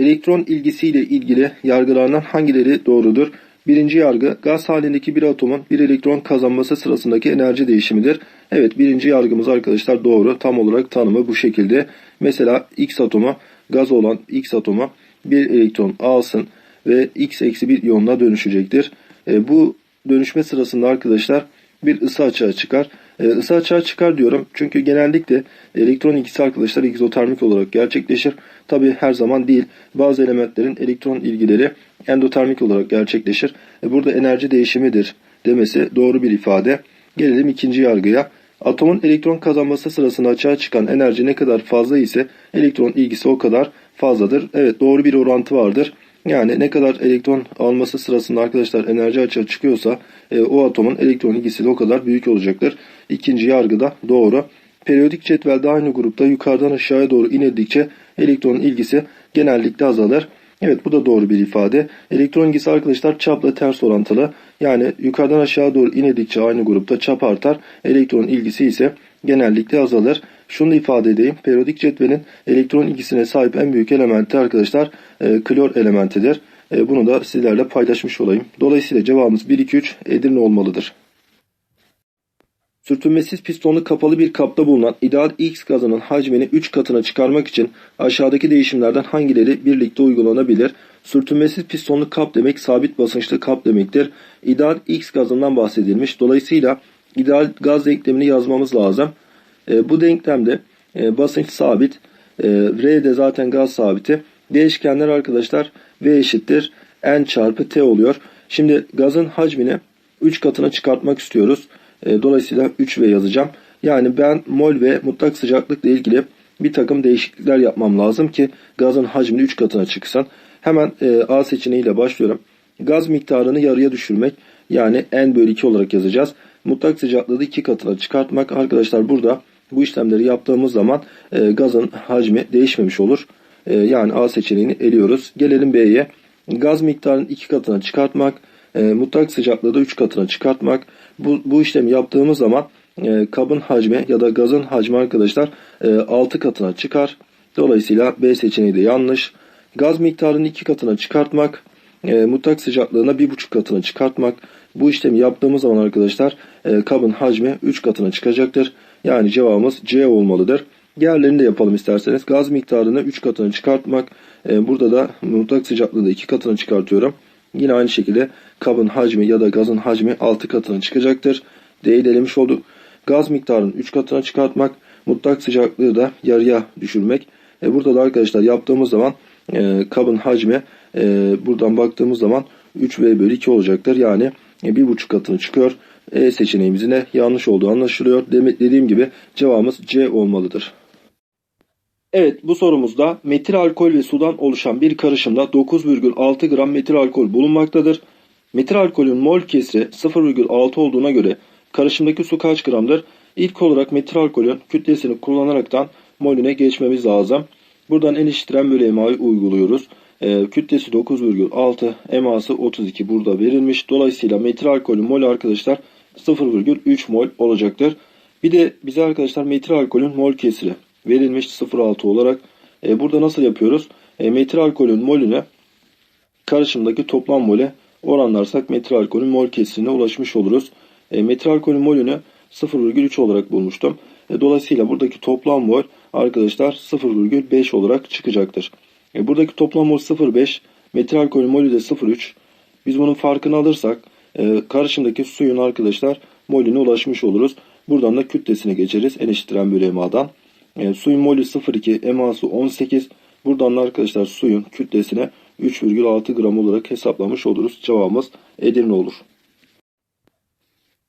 Elektron ilgisiyle ilgili yargılarından hangileri doğrudur? Birinci yargı gaz halindeki bir atomun bir elektron kazanması sırasındaki enerji değişimidir. Evet birinci yargımız arkadaşlar doğru. Tam olarak tanımı bu şekilde. Mesela X atomu gaz olan X atomu bir elektron alsın ve X eksi bir iyonuna dönüşecektir. E, bu dönüşme sırasında arkadaşlar bir ısı açığa çıkar. E, ısı açığa çıkar diyorum çünkü genellikle elektron ilgisi arkadaşlar egzotermik olarak gerçekleşir. Tabi her zaman değil. Bazı elementlerin elektron ilgileri endotermik olarak gerçekleşir. E, burada enerji değişimidir demesi doğru bir ifade. Gelelim ikinci yargıya. Atomun elektron kazanması sırasında açığa çıkan enerji ne kadar fazla ise elektron ilgisi o kadar fazladır. Evet doğru bir orantı vardır. Yani ne kadar elektron alması sırasında arkadaşlar enerji açığa çıkıyorsa e, o atomun elektron ilgisi de o kadar büyük olacaktır. İkinci yargı da doğru. Periyodik cetvelde aynı grupta yukarıdan aşağıya doğru inildikçe elektron ilgisi genellikle azalır. Evet bu da doğru bir ifade. Elektron ilgisi arkadaşlar çapla ters orantılı. Yani yukarıdan aşağı doğru inildikçe aynı grupta çap artar. Elektron ilgisi ise genellikle azalır. Şunu da ifade edeyim. Periyodik cetvelin elektron ilgisine sahip en büyük elementi arkadaşlar e, klor elementidir. E, bunu da sizlerle paylaşmış olayım. Dolayısıyla cevabımız 1, 2, 3 Edirne olmalıdır. Sürtünmesiz pistonlu kapalı bir kapta bulunan ideal X gazının hacmini 3 katına çıkarmak için aşağıdaki değişimlerden hangileri birlikte uygulanabilir? Sürtünmesiz pistonlu kap demek sabit basınçlı kap demektir. İdeal X gazından bahsedilmiş. Dolayısıyla ideal gaz denklemini yazmamız lazım. E, bu denklemde e, basınç sabit, e, de zaten gaz sabiti. Değişkenler arkadaşlar V eşittir N çarpı T oluyor. Şimdi gazın hacmini 3 katına çıkartmak istiyoruz. E, dolayısıyla 3V yazacağım. Yani ben mol ve mutlak sıcaklıkla ilgili bir takım değişiklikler yapmam lazım ki gazın hacmini 3 katına çıksın. Hemen e, A seçeneğiyle başlıyorum. Gaz miktarını yarıya düşürmek yani N bölü 2 olarak yazacağız. Mutlak sıcaklığı da 2 katına çıkartmak. Arkadaşlar burada bu işlemleri yaptığımız zaman e, gazın hacmi değişmemiş olur. E, yani A seçeneğini eliyoruz. Gelelim B'ye. Gaz miktarını 2 katına çıkartmak. E, mutlak sıcaklığı da 3 katına çıkartmak. Bu, bu işlemi yaptığımız zaman e, kabın hacmi ya da gazın hacmi arkadaşlar e, 6 katına çıkar. Dolayısıyla B seçeneği de yanlış. Gaz miktarını 2 katına çıkartmak. E, mutlak sıcaklığına 1,5 katına çıkartmak. Bu işlemi yaptığımız zaman arkadaşlar e, kabın hacmi 3 katına çıkacaktır. Yani cevabımız C olmalıdır. Diğerlerini de yapalım isterseniz. Gaz miktarını 3 katına çıkartmak. E, burada da mutlak sıcaklığı da 2 katına çıkartıyorum. Yine aynı şekilde kabın hacmi ya da gazın hacmi 6 katına çıkacaktır. D'yi elemiş olduk. Gaz miktarını 3 katına çıkartmak, mutlak sıcaklığı da yarıya düşürmek. E burada da arkadaşlar yaptığımız zaman e, kabın hacmi buradan baktığımız zaman 3V bölü 2 olacaktır. Yani e, 1,5 katına çıkıyor. E seçeneğimizin yanlış olduğu anlaşılıyor. Demek dediğim gibi cevabımız C olmalıdır. Evet bu sorumuzda metil alkol ve sudan oluşan bir karışımda 9,6 gram metil alkol bulunmaktadır. Metil alkolün mol kesri 0,6 olduğuna göre karışımdaki su kaç gramdır? İlk olarak metil alkolün kütlesini kullanaraktan molüne geçmemiz lazım. Buradan en eşittiren bölü uyguluyoruz. E, kütlesi 9,6, eması 32 burada verilmiş. Dolayısıyla metil alkolün mol arkadaşlar 0,3 mol olacaktır. Bir de bize arkadaşlar metil alkolün mol kesri verilmiş 0,6 olarak. E, burada nasıl yapıyoruz? E, metil alkolün molüne karışımdaki toplam mole oranlarsak metil alkolün mol kesirine ulaşmış oluruz. E, metil alkolün molünü 0,3 olarak bulmuştum. E, dolayısıyla buradaki toplam mol arkadaşlar 0,5 olarak çıkacaktır. E, buradaki toplam mol 0,5 metil alkolün molü de 0,3. Biz bunun farkını alırsak e, karışımdaki suyun arkadaşlar molüne ulaşmış oluruz. Buradan da kütlesine geçeriz. En eşittiren bölü emadan. E, suyun molü 0,2 eması 18. Buradan da arkadaşlar suyun kütlesine 3,6 gram olarak hesaplamış oluruz. Cevabımız Edirne olur.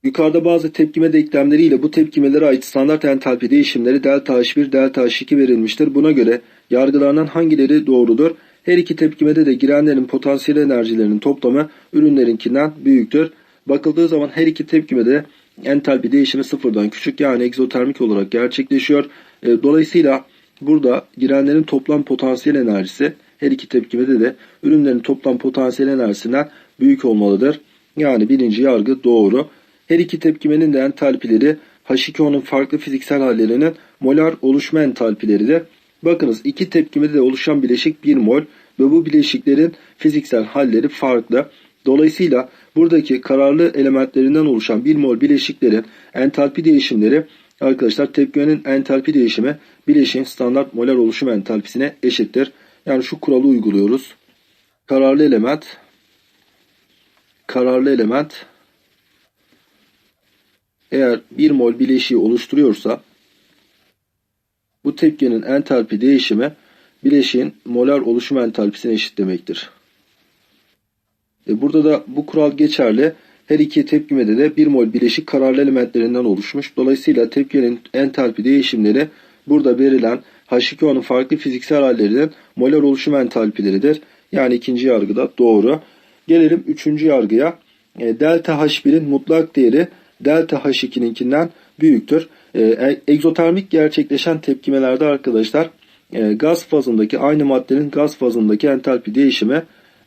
Yukarıda bazı tepkime denklemleriyle bu tepkimelere ait standart entalpi değişimleri delta H1, delta H2 verilmiştir. Buna göre yargılarından hangileri doğrudur? Her iki tepkimede de girenlerin potansiyel enerjilerinin toplamı ürünlerinkinden büyüktür. Bakıldığı zaman her iki tepkimede entalpi değişimi sıfırdan küçük yani egzotermik olarak gerçekleşiyor. E, dolayısıyla burada girenlerin toplam potansiyel enerjisi her iki tepkimede de ürünlerin toplam potansiyel enerjisinden büyük olmalıdır. Yani birinci yargı doğru. Her iki tepkimenin de entalpileri H2O'nun farklı fiziksel hallerinin molar oluşma entalpileridir. Bakınız iki tepkimede de oluşan bileşik 1 mol. ve bu bileşiklerin fiziksel halleri farklı. Dolayısıyla buradaki kararlı elementlerinden oluşan 1 mol bileşiklerin entalpi değişimleri arkadaşlar tepkimenin entalpi değişimi bileşiğin standart molar oluşum entalpisine eşittir. Yani şu kuralı uyguluyoruz. Kararlı element kararlı element eğer 1 mol bileşiği oluşturuyorsa bu tepkinin entalpi değişimi bileşiğin molar oluşum entalpisine eşit demektir. E burada da bu kural geçerli. Her iki tepkimede de 1 mol bileşik kararlı elementlerinden oluşmuş. Dolayısıyla tepkinin entalpi değişimleri burada verilen H2O'nun farklı fiziksel hallerinin molar oluşum entalpileridir. Yani ikinci yargıda doğru. Gelelim üçüncü yargıya. E, delta H1'in mutlak değeri delta H2'ninkinden büyüktür. E, egzotermik gerçekleşen tepkimelerde arkadaşlar e, gaz fazındaki aynı maddenin gaz fazındaki entalpi değişimi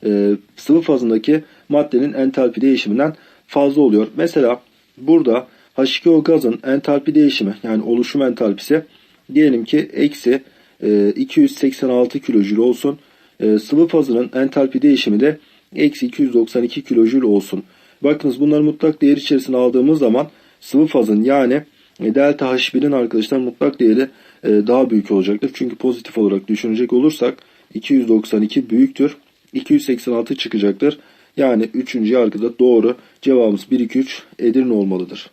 e, sıvı fazındaki maddenin entalpi değişiminden fazla oluyor. Mesela burada H2O gazın entalpi değişimi yani oluşum entalpisi diyelim ki eksi e, 286 kilojül olsun. E, sıvı fazının entalpi değişimi de eksi 292 kilojül olsun. Bakınız bunları mutlak değer içerisine aldığımız zaman sıvı fazın yani e, delta H1'in arkadaşlar mutlak değeri e, daha büyük olacaktır. Çünkü pozitif olarak düşünecek olursak 292 büyüktür. 286 çıkacaktır. Yani 3. yargıda doğru cevabımız 1 2 3 Edirne olmalıdır.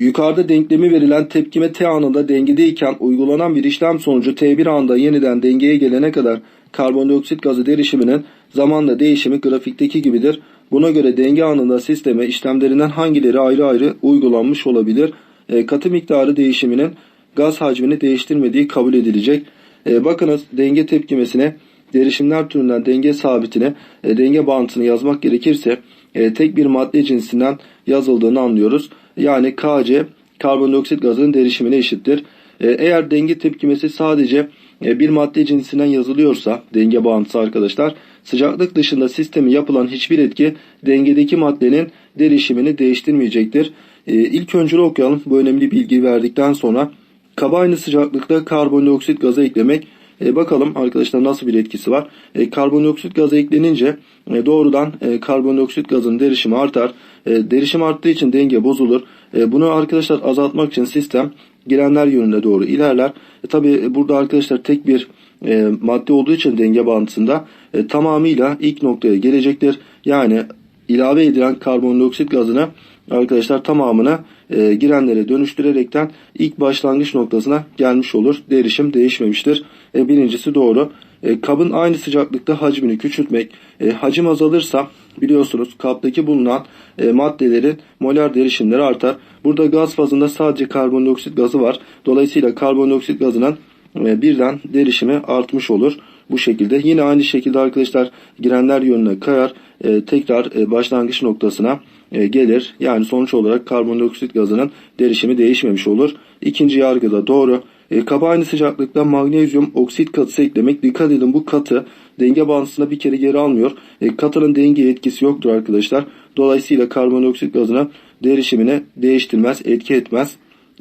Yukarıda denklemi verilen tepkime T anında dengedeyken uygulanan bir işlem sonucu T1 anında yeniden dengeye gelene kadar karbondioksit gazı derişiminin zamanla değişimi grafikteki gibidir. Buna göre denge anında sisteme işlemlerinden hangileri ayrı ayrı uygulanmış olabilir? E, katı miktarı değişiminin gaz hacmini değiştirmediği kabul edilecek. E, bakınız denge tepkimesine derişimler türünden denge sabitine, e, denge bağıntısını yazmak gerekirse e, tek bir madde cinsinden yazıldığını anlıyoruz. Yani Kc karbondioksit gazının derişimine eşittir. E, eğer denge tepkimesi sadece e, bir madde cinsinden yazılıyorsa denge bağıntısı arkadaşlar sıcaklık dışında sistemi yapılan hiçbir etki dengedeki maddenin derişimini değiştirmeyecektir. E, ilk öncülü okuyalım. Bu önemli bilgi verdikten sonra kaba aynı sıcaklıkta karbondioksit gazı eklemek e, bakalım arkadaşlar nasıl bir etkisi var. E, karbondioksit gazı eklenince e, doğrudan e, karbondioksit gazının derişimi artar. E, derişim arttığı için denge bozulur. E, bunu arkadaşlar azaltmak için sistem girenler yönüne doğru ilerler. E, Tabi burada arkadaşlar tek bir e, madde olduğu için denge bağıntısında e, tamamıyla ilk noktaya gelecektir. Yani ilave edilen karbondioksit gazını arkadaşlar tamamını e, girenlere dönüştürerekten ilk başlangıç noktasına gelmiş olur. Derişim değişmemiştir. E, birincisi doğru. E, kabın aynı sıcaklıkta hacmini küçültmek. E, hacim azalırsa biliyorsunuz kaptaki bulunan e, maddelerin molar derişimleri artar. Burada gaz fazında sadece karbondioksit gazı var. Dolayısıyla karbondioksit gazının e, birden derişimi artmış olur. Bu şekilde yine aynı şekilde arkadaşlar girenler yönüne kayar. E, tekrar e, başlangıç noktasına e, gelir. Yani sonuç olarak karbondioksit gazının derişimi değişmemiş olur. İkinci yargıda doğru. E, kaba aynı sıcaklıkta magnezyum oksit katısı eklemek. Dikkat edin bu katı denge bağıntısına bir kere geri almıyor. E, katının denge etkisi yoktur arkadaşlar. Dolayısıyla karbondioksit gazının derişimine değiştirmez, etki etmez.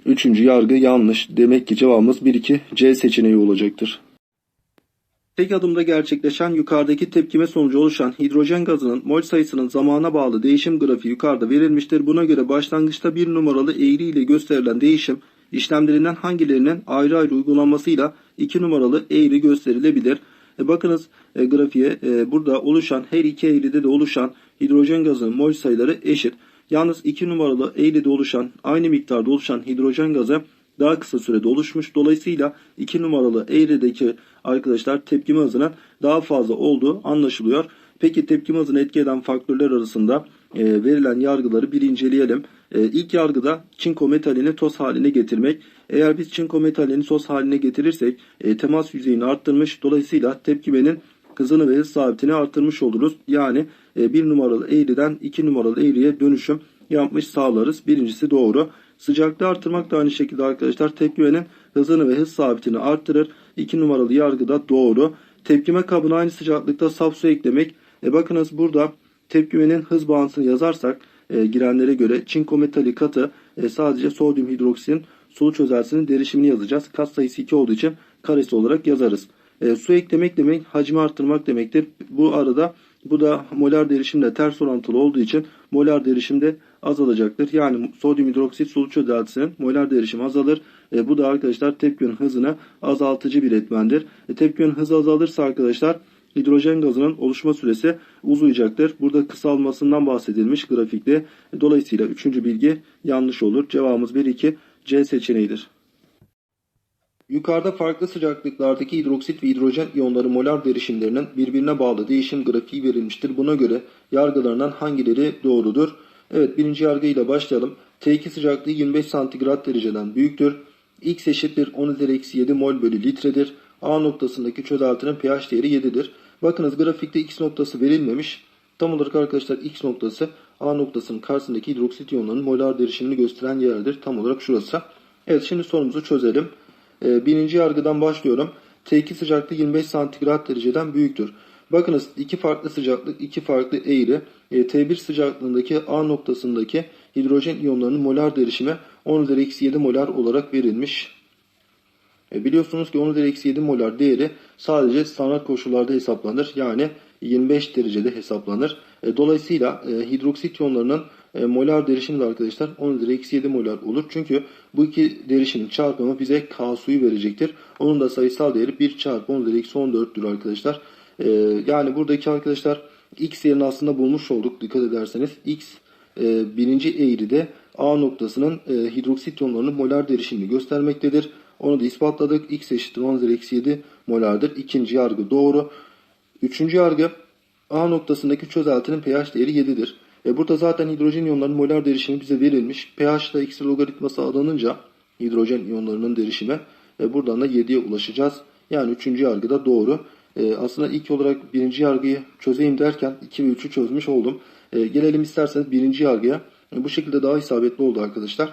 Üçüncü yargı yanlış. Demek ki cevabımız 1-2 C seçeneği olacaktır. Tek adımda gerçekleşen yukarıdaki tepkime sonucu oluşan hidrojen gazının mol sayısının zamana bağlı değişim grafiği yukarıda verilmiştir. Buna göre başlangıçta bir numaralı eğri ile gösterilen değişim işlemlerinden hangilerinin ayrı ayrı uygulanmasıyla 2 numaralı eğri gösterilebilir. E bakınız e, grafiğe e, burada oluşan her iki eğride de oluşan hidrojen gazının mol sayıları eşit. Yalnız 2 numaralı eğride oluşan aynı miktarda oluşan hidrojen gazı daha kısa sürede oluşmuş. Dolayısıyla 2 numaralı eğrideki arkadaşlar tepkime hızının daha fazla olduğu anlaşılıyor. Peki tepkime hızını etki eden faktörler arasında e, verilen yargıları bir inceleyelim. E, ilk yargıda çinko metalini toz haline getirmek. Eğer biz çinko metalini toz haline getirirsek e, temas yüzeyini arttırmış. Dolayısıyla tepkimenin hızını ve hız sabitini arttırmış oluruz. Yani e, bir numaralı eğriden iki numaralı eğriye dönüşüm yapmış sağlarız. Birincisi doğru. Sıcaklığı artırmak da aynı şekilde arkadaşlar tepkimenin hızını ve hız sabitini arttırır. 2 numaralı yargıda doğru. Tepkime kabına aynı sıcaklıkta saf su eklemek. E bakınız burada tepkimenin hız bağıntısını yazarsak e, girenlere göre çinko metali katı e, sadece sodyum hidroksin sulu çözelsinin derişimini yazacağız. Kat sayısı 2 olduğu için karesi olarak yazarız. E, su eklemek demek hacmi arttırmak demektir. Bu arada bu da molar derişimle ters orantılı olduğu için molar derişim de azalacaktır. Yani sodyum hidroksit sulu çözeltisinin molar derişimi azalır. E, bu da arkadaşlar tepki yönü hızını azaltıcı bir etmendir. E, tepki yönü hızı azalırsa arkadaşlar hidrojen gazının oluşma süresi uzayacaktır. Burada kısalmasından bahsedilmiş grafikte. Dolayısıyla üçüncü bilgi yanlış olur. Cevabımız 1-2 C seçeneğidir. Yukarıda farklı sıcaklıklardaki hidroksit ve hidrojen iyonları molar derişimlerinin birbirine bağlı değişim grafiği verilmiştir. Buna göre yargılarından hangileri doğrudur? Evet birinci yargıyla başlayalım. T2 sıcaklığı 25 santigrat dereceden büyüktür. X eşittir 10 üzeri eksi 7 mol bölü litredir. A noktasındaki çözeltinin pH değeri 7'dir. Bakınız grafikte X noktası verilmemiş. Tam olarak arkadaşlar X noktası A noktasının karşısındaki hidroksit iyonlarının molar derişimini gösteren yerdir. Tam olarak şurası. Evet şimdi sorumuzu çözelim. Ee, birinci yargıdan başlıyorum. T2 sıcaklığı 25 santigrat dereceden büyüktür. Bakınız iki farklı sıcaklık, iki farklı eğri. Ee, T1 sıcaklığındaki A noktasındaki hidrojen iyonlarının molar derişimi 10 üzeri eksi 7 molar olarak verilmiş. E, biliyorsunuz ki 10 üzeri eksi 7 molar değeri sadece standart koşullarda hesaplanır. Yani 25 derecede hesaplanır. E, dolayısıyla e, hidroksit iyonlarının e, molar derişimi de arkadaşlar 10 üzeri eksi 7 molar olur. Çünkü bu iki derişimin çarpımı bize K suyu verecektir. Onun da sayısal değeri 1 çarpı 10 üzeri eksi 14'tür arkadaşlar. E, yani buradaki arkadaşlar X yerini aslında bulmuş olduk dikkat ederseniz. X e, birinci eğride A noktasının e, hidroksit iyonlarının molar derişimini göstermektedir. Onu da ispatladık. X eşittir 10 üzeri eksi 7 molardır. İkinci yargı doğru. Üçüncü yargı A noktasındaki çözeltinin pH değeri 7'dir. E burada zaten hidrojen iyonlarının molar derişimi bize verilmiş. pH ile X logaritması adanınca hidrojen iyonlarının derişimi e buradan da 7'ye ulaşacağız. Yani üçüncü yargı da doğru. E, aslında ilk olarak birinci yargıyı çözeyim derken 2 ve 3'ü çözmüş oldum. E, gelelim isterseniz birinci yargıya. E, bu şekilde daha isabetli oldu arkadaşlar.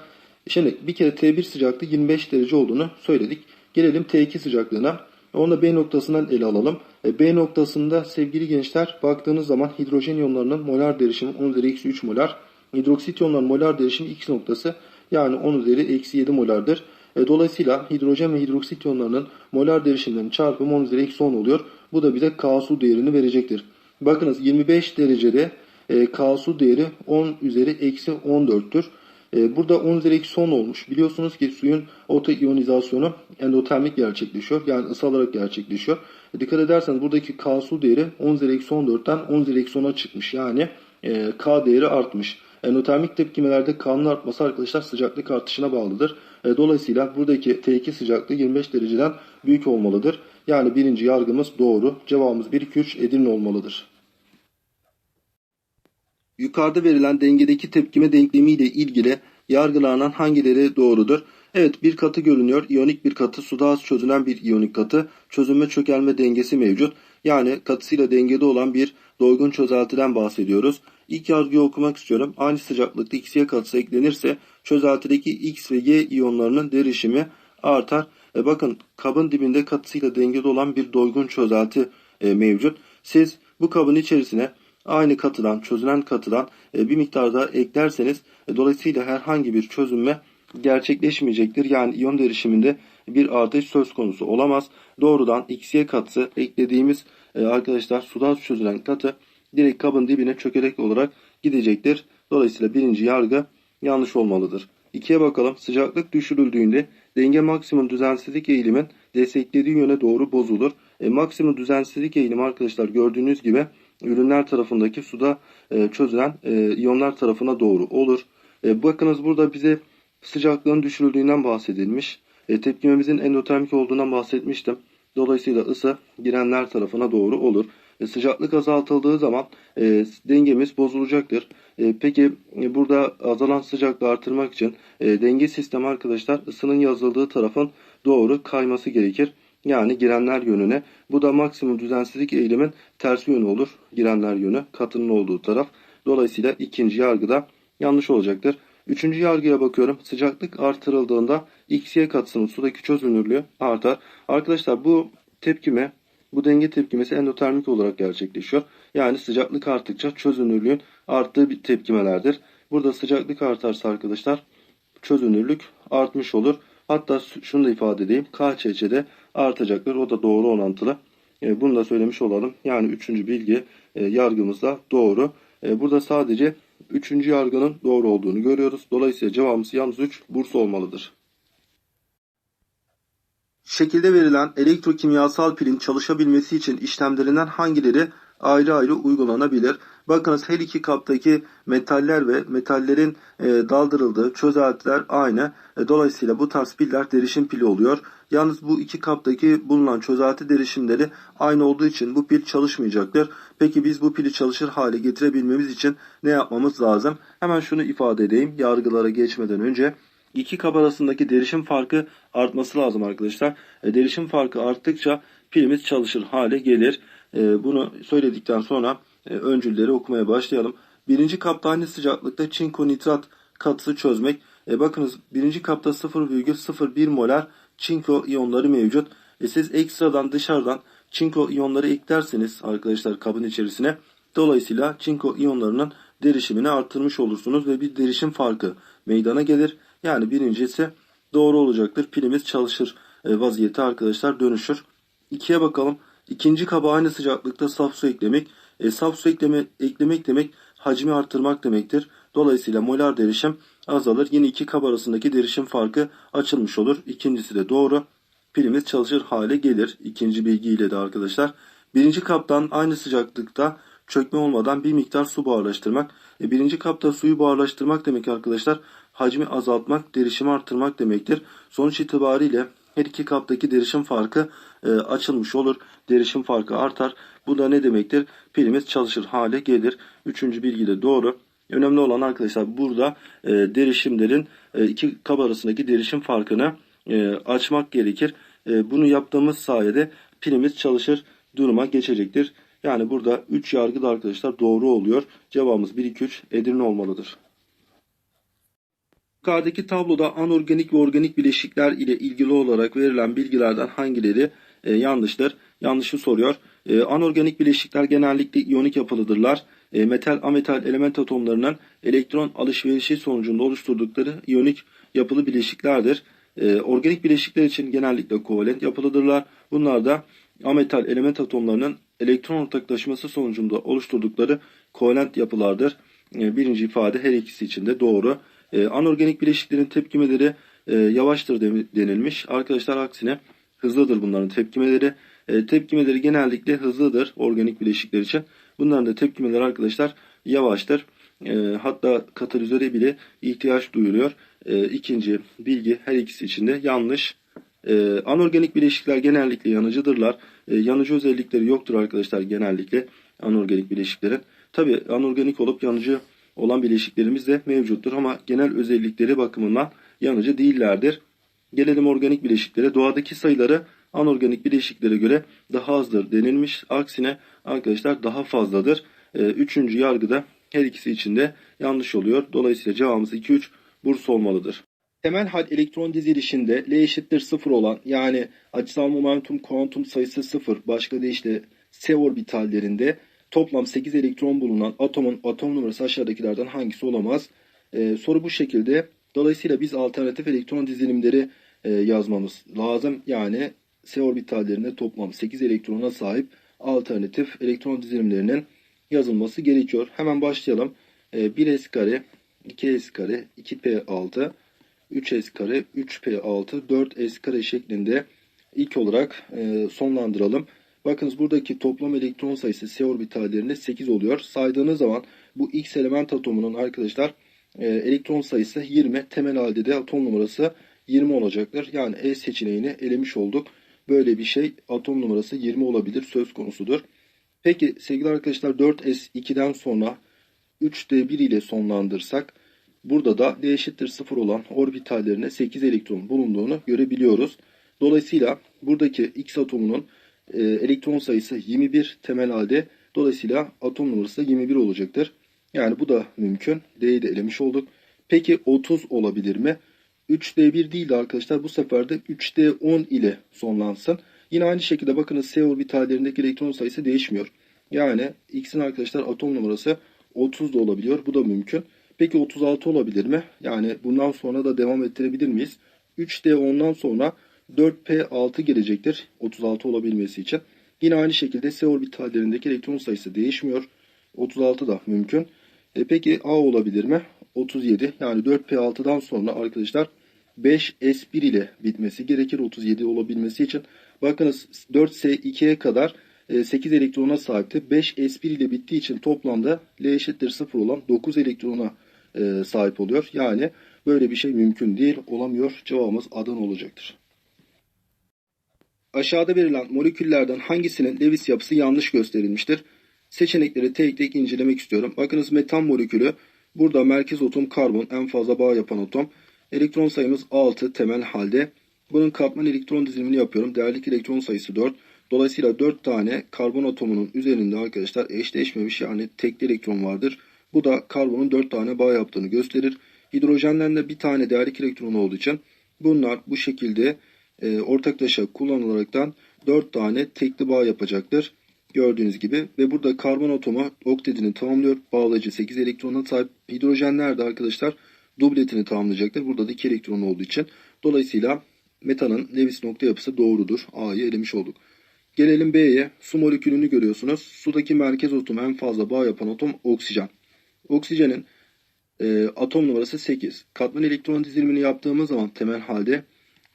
Şimdi bir kere T1 sıcaklığı 25 derece olduğunu söyledik. Gelelim T2 sıcaklığına. Onu da B noktasından ele alalım. E, B noktasında sevgili gençler baktığınız zaman hidrojen iyonlarının molar derişimi 10 üzeri eksi 3 molar. Hidroksit iyonlarının molar derişimi X noktası yani 10 üzeri eksi 7 molardır. E, dolayısıyla hidrojen ve hidroksit iyonlarının molar derişimlerinin çarpımı 10 üzeri eksi 10 oluyor. Bu da bize K su değerini verecektir. Bakınız 25 derecede e, değeri 10 üzeri eksi 14'tür. E, burada 10 üzeri 10 olmuş. Biliyorsunuz ki suyun otoiyonizasyonu endotermik gerçekleşiyor. Yani ısalarak gerçekleşiyor. E, dikkat ederseniz buradaki K su değeri 10 üzeri eksi 14'ten 10 üzeri eksi 10'a çıkmış. Yani e, K değeri artmış. Endotermik tepkimelerde K'nın artması arkadaşlar sıcaklık artışına bağlıdır. E, dolayısıyla buradaki T2 sıcaklığı 25 dereceden büyük olmalıdır. Yani birinci yargımız doğru. Cevabımız 1, 2, 3 Edirne olmalıdır. Yukarıda verilen dengedeki tepkime denklemi ile ilgili yargılanan hangileri doğrudur? Evet bir katı görünüyor. İyonik bir katı suda az çözülen bir iyonik katı. Çözünme çökelme dengesi mevcut. Yani katısıyla dengede olan bir doygun çözeltiden bahsediyoruz. İlk yargıyı okumak istiyorum. Aynı sıcaklıkta X-Y katısı eklenirse çözeltideki X ve Y iyonlarının derişimi artar. E bakın kabın dibinde katısıyla dengede olan bir doygun çözelti e, mevcut. Siz bu kabın içerisine aynı katıdan, çözülen katıdan e, bir miktar daha eklerseniz e, dolayısıyla herhangi bir çözünme gerçekleşmeyecektir. Yani iyon derişiminde bir artış söz konusu olamaz. Doğrudan XY katısı eklediğimiz e, arkadaşlar suda çözülen katı direkt kabın dibine çökerek olarak gidecektir. Dolayısıyla birinci yargı yanlış olmalıdır. İkiye bakalım. Sıcaklık düşürüldüğünde denge maksimum düzensizlik eğilimin desteklediği yöne doğru bozulur. E, maksimum düzensizlik eğilimi arkadaşlar gördüğünüz gibi ürünler tarafındaki suda e, çözülen e, iyonlar tarafına doğru olur. E, bakınız burada bize sıcaklığın düşürüldüğünden bahsedilmiş. E, tepkimemizin endotermik olduğundan bahsetmiştim. Dolayısıyla ısı girenler tarafına doğru olur. E, sıcaklık azaltıldığı zaman e, dengemiz bozulacaktır. E, peki e, burada azalan sıcaklığı artırmak için e, denge sistemi arkadaşlar ısının yazıldığı tarafın doğru kayması gerekir. Yani girenler yönüne. Bu da maksimum düzensizlik eğilimin tersi yönü olur. Girenler yönü katının olduğu taraf. Dolayısıyla ikinci yargıda yanlış olacaktır. Üçüncü yargıya bakıyorum. Sıcaklık artırıldığında XY katısının sudaki çözünürlüğü artar. Arkadaşlar bu tepkime, bu denge tepkimesi endotermik olarak gerçekleşiyor. Yani sıcaklık arttıkça çözünürlüğün arttığı bir tepkimelerdir. Burada sıcaklık artarsa arkadaşlar çözünürlük artmış olur. Hatta şunu da ifade edeyim. KÇC de artacaktır. O da doğru orantılı. E, bunu da söylemiş olalım. Yani üçüncü bilgi e, yargımız da doğru. E, burada sadece üçüncü yargının doğru olduğunu görüyoruz. Dolayısıyla cevabımız yalnız 3 Bursa olmalıdır. Şekilde verilen elektrokimyasal pilin çalışabilmesi için işlemlerinden hangileri ayrı ayrı uygulanabilir? Bakınız her iki kaptaki metaller ve metallerin e, daldırıldığı çözeltiler aynı. E, dolayısıyla bu tarz piller derişim pili oluyor. Yalnız bu iki kaptaki bulunan çözelti derişimleri aynı olduğu için bu pil çalışmayacaktır. Peki biz bu pili çalışır hale getirebilmemiz için ne yapmamız lazım? Hemen şunu ifade edeyim yargılara geçmeden önce. İki kap arasındaki derişim farkı artması lazım arkadaşlar. E, derişim farkı arttıkça pilimiz çalışır hale gelir. E, bunu söyledikten sonra öncülleri okumaya başlayalım. Birinci kapta aynı sıcaklıkta çinko nitrat katısı çözmek. E, bakınız birinci kapta 0,01 molar çinko iyonları mevcut. E, siz ekstradan dışarıdan çinko iyonları eklerseniz arkadaşlar kabın içerisine dolayısıyla çinko iyonlarının derişimini arttırmış olursunuz ve bir derişim farkı meydana gelir. Yani birincisi doğru olacaktır. Pilimiz çalışır e, vaziyete arkadaşlar dönüşür. İkiye bakalım. İkinci kaba aynı sıcaklıkta saf su eklemek. E, saf su ekleme, eklemek demek hacmi arttırmak demektir. Dolayısıyla molar derişim azalır. Yine iki kaba arasındaki derişim farkı açılmış olur. İkincisi de doğru. Pilimiz çalışır hale gelir. İkinci bilgiyle de arkadaşlar. Birinci kaptan aynı sıcaklıkta çökme olmadan bir miktar su buharlaştırmak. E, birinci kapta suyu buharlaştırmak demek arkadaşlar hacmi azaltmak, derişimi arttırmak demektir. Sonuç itibariyle her iki kaptaki derişim farkı e, açılmış olur. Derişim farkı artar. Bu da ne demektir? Pilimiz çalışır hale gelir. Üçüncü bilgi de doğru. Önemli olan arkadaşlar burada e, derişimlerin e, iki kap arasındaki derişim farkını e, açmak gerekir. E, bunu yaptığımız sayede pilimiz çalışır duruma geçecektir. Yani burada 3 yargı da arkadaşlar doğru oluyor. Cevabımız 1 2 3 Edirne olmalıdır. Yukarıdaki tabloda anorganik ve organik bileşikler ile ilgili olarak verilen bilgilerden hangileri e, yanlıştır? Yanlışı soruyor. E, anorganik bileşikler genellikle iyonik yapılıdırlar. E, metal ametal element atomlarının elektron alışverişi sonucunda oluşturdukları iyonik yapılı bileşiklerdir. E, organik bileşikler için genellikle kovalent yapılıdırlar. Bunlar da ametal element atomlarının elektron ortaklaşması sonucunda oluşturdukları kovalent yapılardır. E, birinci ifade her ikisi için de doğru. E, anorganik bileşiklerin tepkimeleri e, yavaştır de- denilmiş. Arkadaşlar aksine hızlıdır bunların tepkimeleri. E, tepkimeleri genellikle hızlıdır organik bileşikler için. Bunların da tepkimeleri arkadaşlar yavaştır. E, hatta katalizöre bile ihtiyaç duyuluyor. E, ikinci bilgi her ikisi için de yanlış. E, anorganik bileşikler genellikle yanıcıdırlar. E, yanıcı özellikleri yoktur arkadaşlar genellikle anorganik bileşiklerin. Tabi anorganik olup yanıcı olan bileşiklerimiz de mevcuttur ama genel özellikleri bakımından yanıcı değillerdir. Gelelim organik bileşiklere. Doğadaki sayıları anorganik bileşiklere göre daha azdır denilmiş. Aksine arkadaşlar daha fazladır. Ee, üçüncü yargıda her ikisi için de yanlış oluyor. Dolayısıyla cevabımız 2-3 Bursa olmalıdır. Temel hal elektron dizilişinde L eşittir 0 olan yani açısal momentum kuantum sayısı 0 başka deyişle S orbitallerinde toplam 8 elektron bulunan atomun atom numarası aşağıdakilerden hangisi olamaz? Ee, soru bu şekilde. Dolayısıyla biz alternatif elektron dizilimleri e, yazmamız lazım. Yani S orbitallerinde toplam 8 elektrona sahip alternatif elektron dizilimlerinin yazılması gerekiyor. Hemen başlayalım. Ee, 1s kare, 2s kare, 2p6, 3s kare, 3p6, 4s kare şeklinde ilk olarak e, sonlandıralım. Bakınız buradaki toplam elektron sayısı S orbitallerinde 8 oluyor. Saydığınız zaman bu X element atomunun arkadaşlar e, elektron sayısı 20. Temel halde de atom numarası 20 olacaktır. Yani E seçeneğini elemiş olduk. Böyle bir şey atom numarası 20 olabilir söz konusudur. Peki sevgili arkadaşlar 4S2'den sonra 3D1 ile sonlandırsak burada da D eşittir 0 olan orbitallerine 8 elektron bulunduğunu görebiliyoruz. Dolayısıyla buradaki X atomunun e, elektron sayısı 21 temel halde. Dolayısıyla atom numarası da 21 olacaktır. Yani bu da mümkün. D'yi de elemiş olduk. Peki 30 olabilir mi? 3D1 değil de arkadaşlar bu sefer de 3D10 ile sonlansın. Yine aynı şekilde bakınız S orbitallerindeki elektron sayısı değişmiyor. Yani X'in arkadaşlar atom numarası 30 da olabiliyor. Bu da mümkün. Peki 36 olabilir mi? Yani bundan sonra da devam ettirebilir miyiz? 3D ondan sonra 4P6 gelecektir 36 olabilmesi için. Yine aynı şekilde S orbitallerindeki elektron sayısı değişmiyor. 36 da mümkün. E peki A olabilir mi? 37 yani 4P6'dan sonra arkadaşlar 5S1 ile bitmesi gerekir 37 olabilmesi için. Bakınız 4S2'ye kadar 8 elektrona sahipti. 5S1 ile bittiği için toplamda L eşittir 0 olan 9 elektrona e, sahip oluyor. Yani böyle bir şey mümkün değil, olamıyor. Cevabımız Adana olacaktır. Aşağıda verilen moleküllerden hangisinin Lewis yapısı yanlış gösterilmiştir? Seçenekleri tek tek incelemek istiyorum. Bakınız metan molekülü burada merkez atom karbon en fazla bağ yapan atom. Elektron sayımız 6 temel halde. Bunun katman elektron dizilimini yapıyorum. Değerlik elektron sayısı 4. Dolayısıyla 4 tane karbon atomunun üzerinde arkadaşlar eşleşmemiş yani tekli elektron vardır. Bu da karbonun 4 tane bağ yaptığını gösterir. Hidrojenden de bir tane değerlik elektron olduğu için bunlar bu şekilde e, ortaklaşa kullanılaraktan 4 tane tekli bağ yapacaktır. Gördüğünüz gibi ve burada karbon atomu oktetini tamamlıyor. Bağlayıcı 8 elektrona sahip. Hidrojenler de arkadaşlar dubletini tamamlayacaktır. Burada da 2 elektron olduğu için. Dolayısıyla metanın Lewis nokta yapısı doğrudur. A'yı elemiş olduk. Gelelim B'ye. Su molekülünü görüyorsunuz. Sudaki merkez atom en fazla bağ yapan atom oksijen. Oksijenin e, atom numarası 8. Katman elektron dizilimini yaptığımız zaman temel halde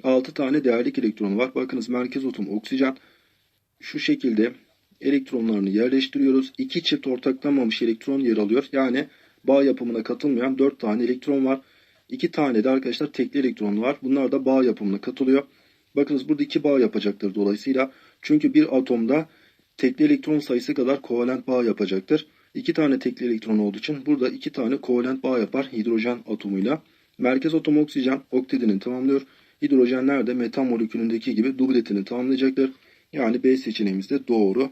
6 tane değerlik elektronu var. Bakınız merkez atom oksijen. Şu şekilde elektronlarını yerleştiriyoruz. 2 çift ortaklanmamış elektron yer alıyor. Yani bağ yapımına katılmayan 4 tane elektron var. 2 tane de arkadaşlar tekli elektron var. Bunlar da bağ yapımına katılıyor. Bakınız burada 2 bağ yapacaktır dolayısıyla. Çünkü bir atomda tekli elektron sayısı kadar kovalent bağ yapacaktır. 2 tane tekli elektron olduğu için burada 2 tane kovalent bağ yapar hidrojen atomuyla. Merkez atom oksijen oktetini tamamlıyor. Hidrojenler de metan molekülündeki gibi dubletini tamamlayacaktır. Yani B seçeneğimiz de doğru.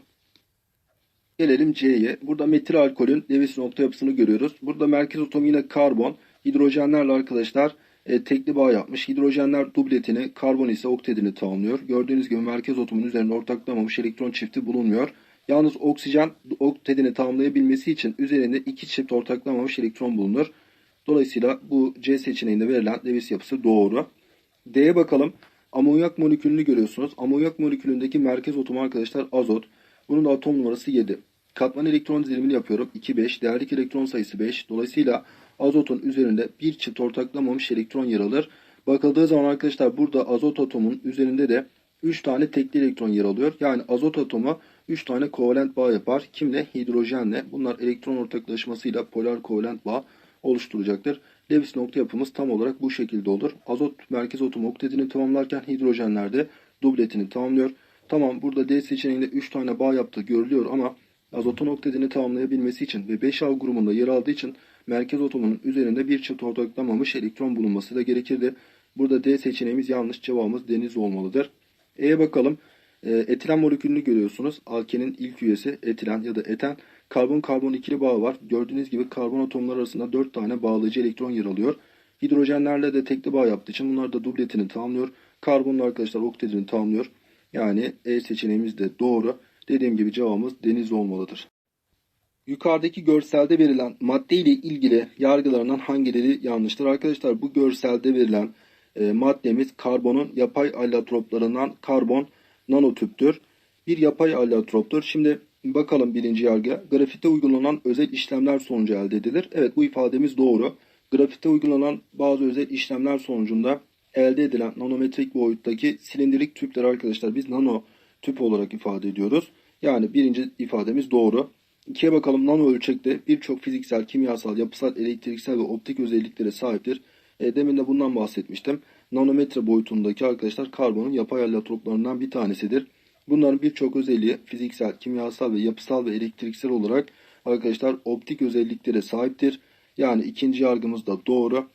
Gelelim C'ye. Burada metil alkolün Lewis nokta yapısını görüyoruz. Burada merkez atom yine karbon. Hidrojenlerle arkadaşlar e, tekli bağ yapmış. Hidrojenler dubletini, karbon ise oktetini tamamlıyor. Gördüğünüz gibi merkez atomun üzerinde ortaklamamış elektron çifti bulunmuyor. Yalnız oksijen oktetini tamamlayabilmesi için üzerinde iki çift ortaklamamış elektron bulunur. Dolayısıyla bu C seçeneğinde verilen Lewis yapısı doğru. D'ye bakalım. Amonyak molekülünü görüyorsunuz. Amonyak molekülündeki merkez atomu arkadaşlar azot. Bunun da atom numarası 7. Katman elektron dizilimini yapıyorum. 2, 5. Değerlik elektron sayısı 5. Dolayısıyla azotun üzerinde bir çift ortaklamamış elektron yer alır. Bakıldığı zaman arkadaşlar burada azot atomun üzerinde de 3 tane tekli elektron yer alıyor. Yani azot atomu 3 tane kovalent bağ yapar. Kimle? Hidrojenle. Bunlar elektron ortaklaşmasıyla polar kovalent bağ oluşturacaktır. Lewis nokta yapımız tam olarak bu şekilde olur. Azot merkez atom oktetini tamamlarken hidrojenler de dubletini tamamlıyor. Tamam burada D seçeneğinde 3 tane bağ yaptığı görülüyor ama azotun oktetini tamamlayabilmesi için ve 5A grubunda yer aldığı için merkez atomunun üzerinde bir çift ortaklamamış elektron bulunması da gerekirdi. Burada D seçeneğimiz yanlış cevabımız deniz olmalıdır. E'ye bakalım. E, etilen molekülünü görüyorsunuz. Alkenin ilk üyesi etilen ya da eten. Karbon-karbon ikili bağı var. Gördüğünüz gibi karbon atomları arasında 4 tane bağlayıcı elektron yer alıyor. Hidrojenlerle de tekli bağ yaptığı için bunlar da dubletini tamamlıyor. Karbonla arkadaşlar oktetini tamamlıyor. Yani E seçeneğimiz de doğru. Dediğim gibi cevabımız deniz olmalıdır. Yukarıdaki görselde verilen madde ile ilgili yargılarından hangileri yanlıştır? Arkadaşlar bu görselde verilen e, maddemiz karbonun yapay allotroplarından karbon nanotüptür. Bir yapay allotroptur. Şimdi bakalım birinci yargı. Grafite uygulanan özel işlemler sonucu elde edilir. Evet bu ifademiz doğru. Grafite uygulanan bazı özel işlemler sonucunda elde edilen nanometrik boyuttaki silindirik tüpler arkadaşlar biz nano tüp olarak ifade ediyoruz. Yani birinci ifademiz doğru. İkiye bakalım nano ölçekte birçok fiziksel, kimyasal, yapısal, elektriksel ve optik özelliklere sahiptir. E, demin de bundan bahsetmiştim. Nanometre boyutundaki arkadaşlar karbonun yapay allotroplarından bir tanesidir. Bunların birçok özelliği fiziksel, kimyasal ve yapısal ve elektriksel olarak arkadaşlar optik özelliklere sahiptir. Yani ikinci yargımız da doğru.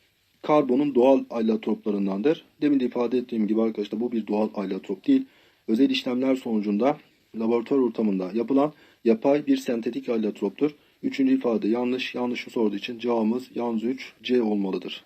Karbonun doğal allotroplarındandır. Demin de ifade ettiğim gibi arkadaşlar bu bir doğal allotrop değil. Özel işlemler sonucunda laboratuvar ortamında yapılan yapay bir sentetik allotroptur. Üçüncü ifade yanlış. Yanlışı sorduğu için cevabımız yalnız 3 C olmalıdır.